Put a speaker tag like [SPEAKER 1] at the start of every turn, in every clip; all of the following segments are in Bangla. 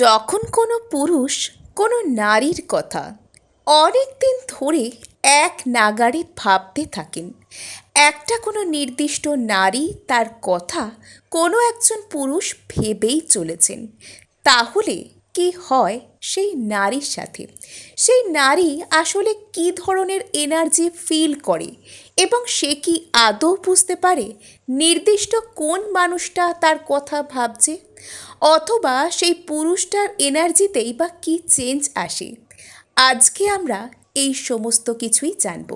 [SPEAKER 1] যখন কোনো পুরুষ কোনো নারীর কথা অনেক দিন ধরে এক নাগাড়ে ভাবতে থাকেন, একটা কোনো নির্দিষ্ট নারী তার কথা কোনো একজন পুরুষ ভেবেই চলেছেন, তাহলে কি হয় সেই নারীর সাথে? সেই নারী আসলে কী ধরনের এনার্জি ফিল করে এবং সে কি আদৌ বুঝতে পারে নির্দিষ্ট কোন মানুষটা তার কথা ভাবছে? অথবা সেই পুরুষটার এনার্জিতেই বা কী চেঞ্জ আসে? আজকে আমরা এই সমস্ত কিছুই জানব।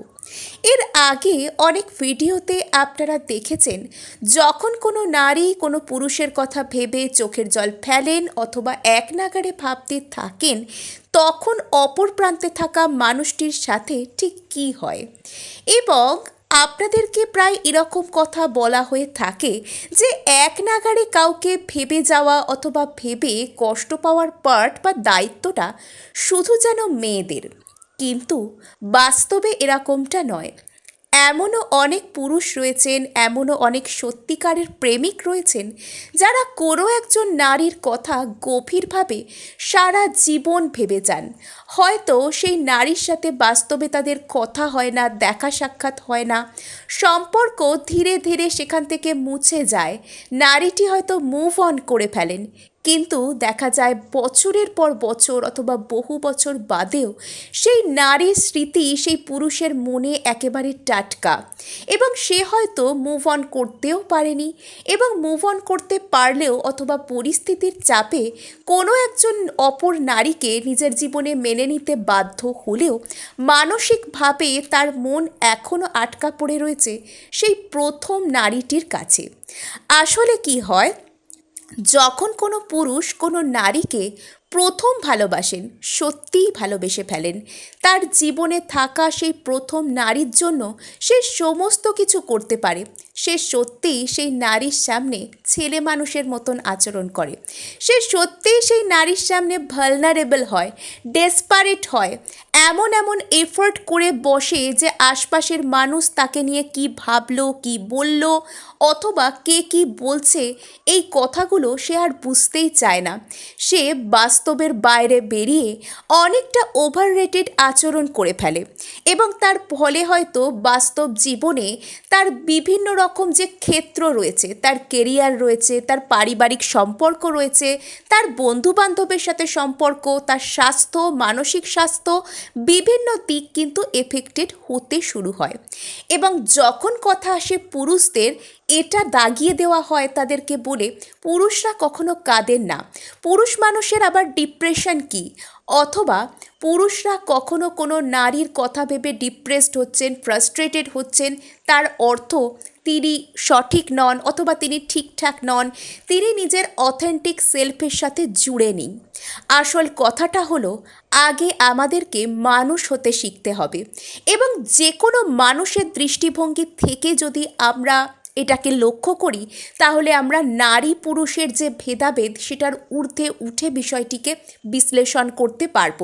[SPEAKER 1] এর আগে অনেক ভিডিওতে আপনারা দেখেছেন, যখন কোনো নারী কোনো পুরুষের কথা ভেবে চোখের জল ফেলেন অথবা এক নাগাড়ে ভাবতে থাকেন, তখন অপর প্রান্তে থাকা মানুষটির সাথে ঠিক কী হয়? এবং আপনাদেরকে প্রায় এরকম কথা বলা হয়ে থাকে যে এক নাগাড়ে কাউকে ভেবে যাওয়া অথবা ভেবে কষ্ট পাওয়ার পার্ট বা দায়িত্বটা শুধু যেন মেয়েদের। কিন্তু বাস্তবে এরকমটা নয়। এমনও অনেক পুরুষ রয়েছেন, এমনও অনেক সত্যিকারের প্রেমিক রয়েছেন, যারা কোনো একজন নারীর কথা গভীরভাবে সারা জীবন ভেবে যান। হয়তো সেই নারীর সাথে বাস্তবে তাদের কথা হয় না, দেখা সাক্ষাৎ হয় না, সম্পর্ক ধীরে ধীরে সেখান থেকে মুছে যায়, নারীটি হয়তো মুভ অন করে ফেলেন। কিন্তু দেখা যায় বছরের পর বছর অথবা বহু বছর বাদেও সেই নারীর স্মৃতি, সেই পুরুষের মনে একেবারে টাটকা এবং সে হয়তো মুভ অন করতেও পারেনি এবং মুভ অন করতে পারলেও অথবা পরিস্থিতির চাপে কোনো একজন অপর নারীকে নিজের জীবনে মেনে নিতে বাধ্য হলেও মানসিকভাবে তার মন এখনও আটকা পড়ে রয়েছে সেই প্রথম নারীটির কাছে। আসলে কি হয়? যখন কোনো পুরুষ কোনো নারীকে প্রথম ভালোবাসেন, সত্যিই ভালোবেসে ফেলেন। তার জীবনে থাকা সেই প্রথম নারীর জন্য সে সমস্ত কিছু করতে পারে। সে সত্যিই সেই নারীর সামনে ছেলে মানুষের মতন আচরণ করে। সে সত্যিই সেই নারীর সামনে ভালনারেবল হয় ডেসপারেট হয়। এমন এমন এফোর্ট করে বসে যে আশপাশের মানুষ তাকে নিয়ে কি ভাবলো, কি বলল, অথবা কে কি বলছে, এই কথাগুলো সে আর বুঝতেই চায় না। সে বাস্তবের বাইরে বেরিয়ে অনেকটা ওভার রেটেড আচরণ করে ফেলে এবং তার ফলে হয়তো বাস্তব জীবনে তার বিভিন্ন রকম যে ক্ষেত্র রয়েছে, তার কেরিয়ার রয়েছে, তার পারিবারিক সম্পর্ক রয়েছে, তার বন্ধু বান্ধবের সাথে সম্পর্ক, তার স্বাস্থ্য, মানসিক স্বাস্থ্য বিভিন্ন দিক কিন্তু এফেক্টেড হতে শুরু হয়। এবং যখন কথা আসে পুরুষদের, এটা দাগিয়ে দেওয়া হয় তাদেরকে বলে, পুরুষরা কখনো কাঁদেন না। পুরুষ মানুষের আবার ডিপ্রেশন কি? অথবা, পুরুষরা কখনো কোনো নারীর কথা ভেবে ডিপ্রেসড হচ্ছেন ফ্রাস্ট্রেটেড হচ্ছেন, তার অর্থ তিনি সঠিক নন অথবা তিনি ঠিকঠাক নন, তিনি নিজের অথেন্টিক সেলফের সাথে জুড়ে নিন। আসল কথাটা হলো, আগে আমাদেরকে মানুষ হতে শিখতে হবে। এবং যে কোনো মানুষের দৃষ্টিভঙ্গি থেকে যদি আমরা এটাকে লক্ষ্য করি, তাহলে আমরা নারী পুরুষের যে ভেদাভেদ সেটার ঊর্ধ্বে উঠে বিষয়টিকে বিশ্লেষণ করতে পারব।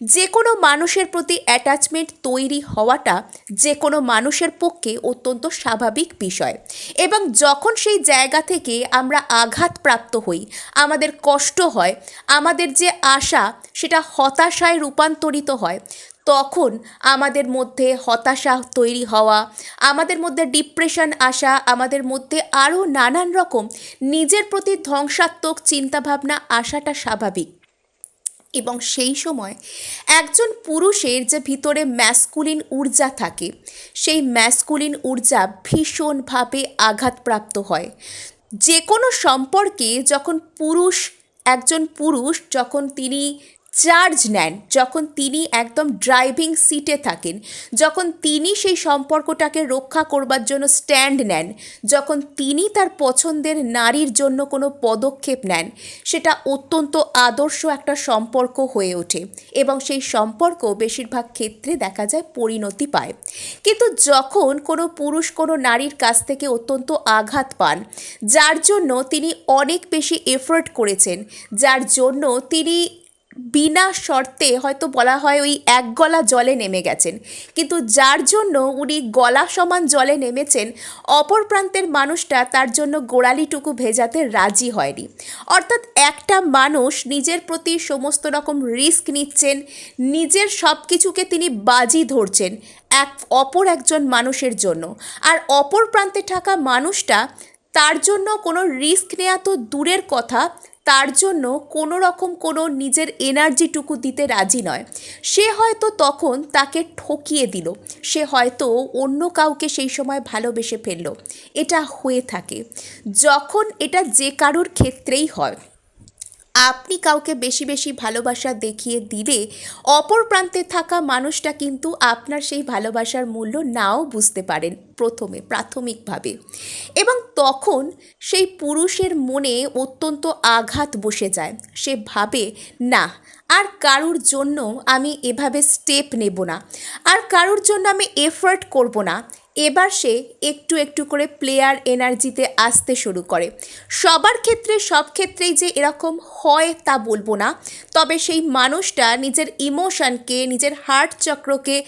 [SPEAKER 1] যে কোনো মানুষের প্রতি অ্যাটাচমেন্ট তৈরি হওয়াটা যে কোনো মানুষের পক্ষে অত্যন্ত স্বাভাবিক বিষয়। এবং যখন সেই জায়গা থেকে আমরা আঘাতপ্রাপ্ত হই, আমাদের কষ্ট হয়, আমাদের যে আশা সেটা হতাশায় রূপান্তরিত হয় তখন আমাদের মধ্যে হতাশা তৈরি হওয়া, আমাদের মধ্যে ডিপ্রেশন আসা, আমাদের মধ্যে আরও নানান রকম নিজের প্রতি ধ্বংসাত্মক চিন্তাভাবনা আসাটা স্বাভাবিক। এবং সেই সময় একজন পুরুষের যে ভিতরে ম্যাসকুলিন ঊর্জা থাকে, সেই ম্যাসকুলিন ঊর্জা ভীষণভাবে আঘাতপ্রাপ্ত হয়। যে কোনো সম্পর্কে যখন পুরুষ, একজন পুরুষ যখন তিনি চার্জ নেন যখন তিনি একদম ড্রাইভিং সিটে থাকেন, যখন তিনি সেই সম্পর্কটাকে রক্ষা করবার জন্য স্ট্যান্ড নেন, যখন তিনি তার পছন্দের নারীর জন্য কোনো পদক্ষেপ নেন, সেটা অত্যন্ত আদর্শ একটা সম্পর্ক হয়ে ওঠে এবং সেই সম্পর্ক বেশিরভাগ ক্ষেত্রে দেখা যায় পরিণতি পায়। কিন্তু যখন কোনো পুরুষ কোনো নারীর কাছ থেকে অত্যন্ত আঘাত পান, যার জন্য তিনি অনেক বেশি এফোর্ট করেছেন, যার জন্য তিনি বিনা শর্তে হয়তো বলা হয় ওই এক গলা জলে নেমে গেছেন। কিন্তু যার জন্য উনি গলা সমান জলে নেমেছেন, অপর প্রান্তের মানুষটা তার জন্য গোড়ালিটুকু ভেজাতে রাজি হয়নি। অর্থাৎ একটা মানুষ নিজের প্রতি সমস্ত রকম রিস্ক নিচ্ছেন, নিজের সব কিছুকে তিনি বাজি ধরছেন এক, অপর একজন মানুষের জন্য। আর অপর প্রান্তে থাকা মানুষটা তার জন্য কোনো রিস্ক নেওয়া তো দূরের কথা তার জন্য কোনো রকম কোনো নিজের এনার্জিটুকু দিতে রাজি নয়। সে হয়তো তখন তাকে ঠকিয়ে দিল। সে হয়তো অন্য কাউকে সেই সময় ভালোবেসে ফেলল। এটা হয়ে থাকে। যখন এটা যে কারোর ক্ষেত্রেই হয়, আপনি কাউকে বেশি বেশি ভালোবাসা দেখিয়ে দিলে অপর প্রান্তে থাকা মানুষটা কিন্তু আপনার সেই ভালোবাসার মূল্য নাও বুঝতে পারেন প্রথমে, প্রাথমিকভাবে। এবং তখন সেই পুরুষের মনে অত্যন্ত আঘাত বসে যায়। সে ভাবে, না, আর কারুর জন্য আমি এভাবে স্টেপ নেব না। আর কারুর জন্য আমি এফার্ট করব না। এবার সে একটু একটু করে প্লেয়ার এনার্জিতে আসতে শুরু করে। সবার ক্ষেত্রে, সব ক্ষেত্রেই যে এরকম হয় তা বলব না। তবে সেই মানুষটা নিজের ইমোশনকে নিজের হার্ট চক্রকে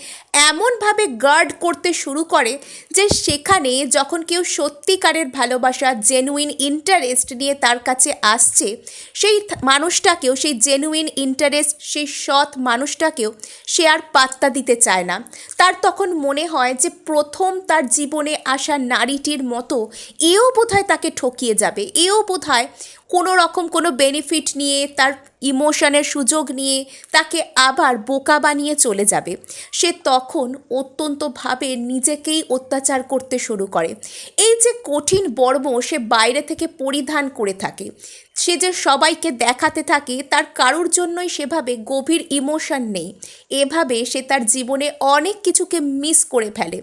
[SPEAKER 1] এমনভাবে গার্ড করতে শুরু করে যে সেখানে যখন কেউ সত্যিকারের ভালোবাসা জেনুইন ইন্টারেস্ট নিয়ে তার কাছে আসছে, সেই মানুষটাকেও, সেই জেনুইন ইন্টারেস্ট সেই সৎ মানুষটাকেও সে আর পাত্তা দিতে চায় না। তার তখন মনে হয় যে প্রথম তার জীবনে আসা নারীটির মতো এও বোধহয় তাকে ঠকিয়ে যাবে। এও বোধহয় কোনো রকম কোনো বেনিফিট নিয়ে, তার ইমোশনের সুযোগ নিয়ে তাকে আবার বোকা বানিয়ে চলে যাবে। সে তখন অত্যন্তভাবে নিজেকেই অত্যাচার করতে শুরু করে। এই যে কঠিন বর্ম সে বাইরে থেকে পরিধান করে থাকে, সে যে সবাইকে দেখাতে থাকে, তার কারোর জন্যই সেভাবে গভীর ইমোশন নেই। এভাবে সে তার জীবনে অনেক কিছুকে মিস করে ফেলে।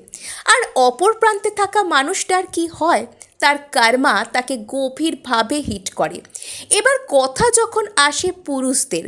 [SPEAKER 1] আর অপর প্রান্তে থাকা মানুষটার কি হয়? তার কার্মা তাকে গভীরভাবে হিট করে। এবার কথা যখন আসে পুরুষদের,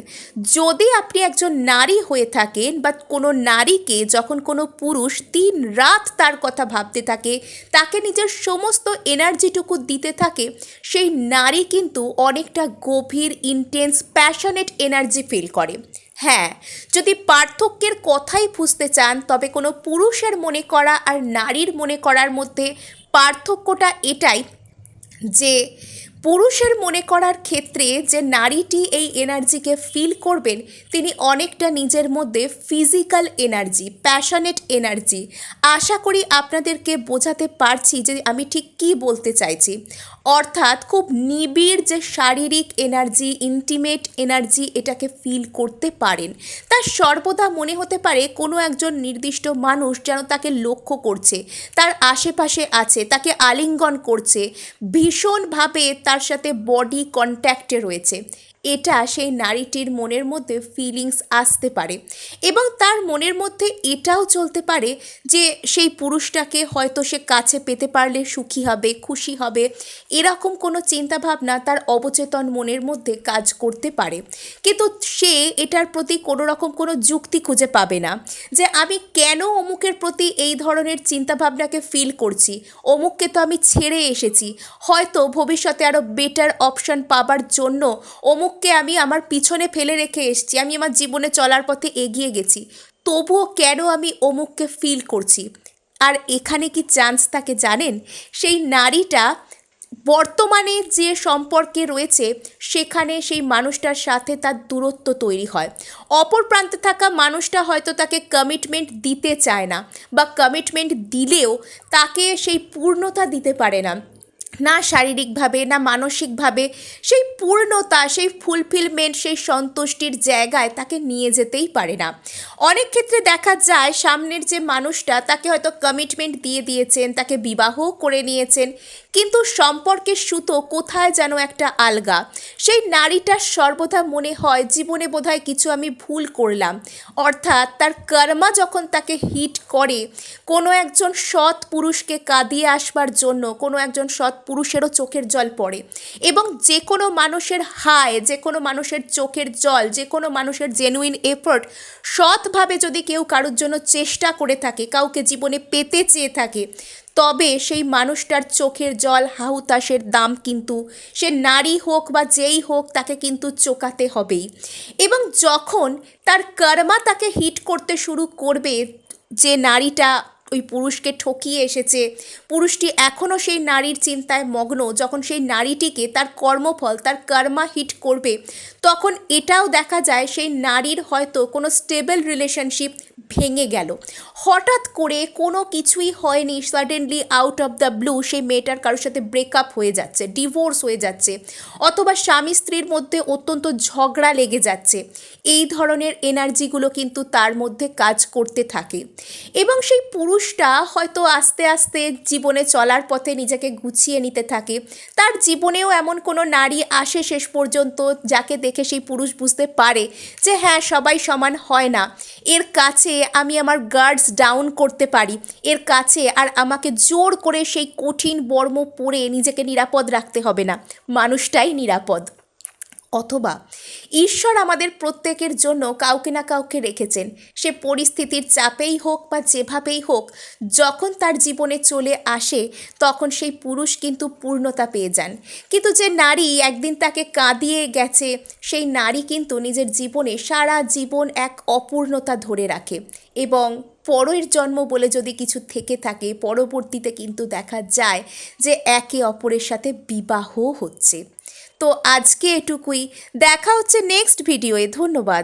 [SPEAKER 1] যদি আপনি একজন নারী হয়ে থাকেন বা কোনো নারীকে যখন কোনো পুরুষ দিন রাত তার কথা ভাবতে থাকে, তাকে নিজের সমস্ত এনার্জিটুকু দিতে থাকে, সেই নারী কিন্তু অনেকটা গভীর ইন্টেন্স প্যাশনেট এনার্জি ফিল করে। হ্যাঁ যদি পার্থক্যের কথাই বুঝতে চান, তবে কোনো পুরুষের মনে করা আর নারীর মনে করার মধ্যে পার্থক্যটা এটাই যে পুরুষের মনে করার ক্ষেত্রে যে নারীটি এই এনার্জিকে ফিল করবেন, তিনি অনেকটা নিজের মধ্যে ফিজিক্যাল এনার্জি, প্যাশনেট এনার্জি। আশা করি আপনাদেরকে বোঝাতে পারছি যে আমি ঠিক কী বলতে চাইছি। অর্থাৎ খুব নিবিড় যে শারীরিক এনার্জি, ইন্টিমেট এনার্জি এটাকে ফিল করতে পারেন। তার সর্বদা মনে হতে পারে কোনো একজন নির্দিষ্ট মানুষ যেন তাকে লক্ষ্য করছে, তার আশেপাশে আছে, তাকে আলিঙ্গন করছে। ভীষণভাবে তার সাথে বডি কন্ট্যাক্টে রয়েছে। এটা সেই নারীটির মনের মধ্যে ফিলিংস আসতে পারে এবং তার মনের মধ্যে এটাও চলতে পারে যে সেই পুরুষটাকে হয়তো সে কাছে পেতে পারলে সুখী হবে, খুশি হবে, এরকম কোনো চিন্তাভাবনা তার অবচেতন মনের মধ্যে কাজ করতে পারে। কিন্তু সে এটার প্রতি কোনো রকম কোনো যুক্তি খুঁজে পাবে না যে আমি কেন অমুকের প্রতি এই ধরনের চিন্তাভাবনাকে ফিল করছি? অমুককে তো আমি ছেড়ে এসেছি। হয়তো ভবিষ্যতে আরও বেটার অপশন পাবার জন্য অমুককে আমি আমার পিছনে ফেলে রেখে এসেছি। আমি আমার জীবনে চলার পথে এগিয়ে গেছি। তবুও কেন আমি অমুককে ফিল করছি? আর এখানে কি চান্স তাকে জানেন? সেই নারীটা বর্তমানে যে সম্পর্কে রয়েছে, সেখানে সেই মানুষটার সাথে তার দূরত্ব তৈরি হয়। অপর প্রান্তে থাকা মানুষটা হয়তো তাকে কমিটমেন্ট দিতে চায় না বা কমিটমেন্ট দিলেও তাকে সেই পূর্ণতা দিতে পারে না। না শারীরিকভাবে, না মানসিকভাবে, সেই পূর্ণতা, সেই ফুলফিলমেন্ট সেই সন্তুষ্টির জায়গায় তাকে নিয়ে যেতেই পারে না। অনেক ক্ষেত্রে দেখা যায় সামনের যে মানুষটা তাকে হয়তো কমিটমেন্ট দিয়ে দিয়েছেন, তাকে বিবাহ করে নিয়েছেন, কিন্তু সম্পর্কের সুতো কোথায় যেন একটা আলগা। সেই নারীটার সর্বদা মনে হয়, জীবনে বোধহয় কিছু আমি ভুল করলাম। অর্থাৎ তার কর্মা যখন তাকে হিট করে, কোনো একজন সৎ পুরুষকে কাঁদিয়ে আসবার জন্য, কোনো একজন সৎ পুরুষেরও চোখের জল পড়ে। এবং যে কোনো মানুষের হায় যে কোনো মানুষের চোখের জল যে কোনো মানুষের জেনুইন এফোর্ট সৎভাবে যদি কেউ কারোর জন্য চেষ্টা করে থাকে, কাউকে জীবনে পেতে চেয়ে থাকে, তবে সেই মানুষটার চোখের জল, হাহুতাশের দাম কিন্তু সে নারী হোক বা যেই হোক তাকে কিন্তু চোকাতে হবেই। এবং যখন তার কর্মা তাকে হিট করতে শুরু করবে, যে নারীটা ওই পুরুষকে ঠকিয়ে এসেছে। পুরুষটি এখনও সেই নারীর চিন্তায় মগ্ন। যখন সেই নারীটিকে তার কর্মফল, তার কর্মা হিট করবে, তখন এটাও দেখা যায় সেই নারীর হয়তো কোনো স্টেবল রিলেশনশিপ ভেঙে গেল। হঠাৎ করে কোনো কিছুই হয়নি, suddenly out of the blue সেই মেয়েটার কারোর সাথে ব্রেকআপ হয়ে যাচ্ছে, ডিভোর্স হয়ে যাচ্ছে, অথবা স্বামী স্ত্রীর মধ্যে অত্যন্ত ঝগড়া লেগে যাচ্ছে। এই ধরনের এনার্জিগুলো কিন্তু তার মধ্যে কাজ করতে থাকে। এবং সেই পুরুষটা হয়তো আস্তে আস্তে জীবনে চলার পথে নিজেকে গুছিয়ে নিতে থাকে। তার জীবনেও এমন কোনো নারী আসে শেষ পর্যন্ত যাকে দেখে সেই পুরুষ বুঝতে পারে যে হ্যাঁ সবাই সমান হয় না। এর কাছে আমি আমার গার্ডস ডাউন করতে পারি। এর কাছে আর আমাকে জোর করে সেই কঠিন বর্ম পরে নিজেকে নিরাপদ রাখতে হবে না। মানুষটাই নিরাপদ। অথবা ঈশ্বর আমাদের প্রত্যেকের জন্য কাউকে না কাউকে রেখেছেন। সে পরিস্থিতির চাপেই হোক বা যেভাবেই হোক, যখন তার জীবনে চলে আসে, তখন সেই পুরুষ কিন্তু পূর্ণতা পেয়ে যান। কিন্তু যে নারী একদিন তাকে কাঁদিয়ে গেছে, সেই নারী কিন্তু নিজের জীবনে সারা জীবন এক অপূর্ণতা ধরে রাখে। এবং পরের জন্ম বলে যদি কিছু থেকে থাকে, পরবর্তীতে কিন্তু দেখা যায় যে একে অপরের সাথে বিবাহ হচ্ছে। তো আজকে এটুকুই। দেখা হচ্ছে নেক্সট ভিডিওয়ে ধন্যবাদ।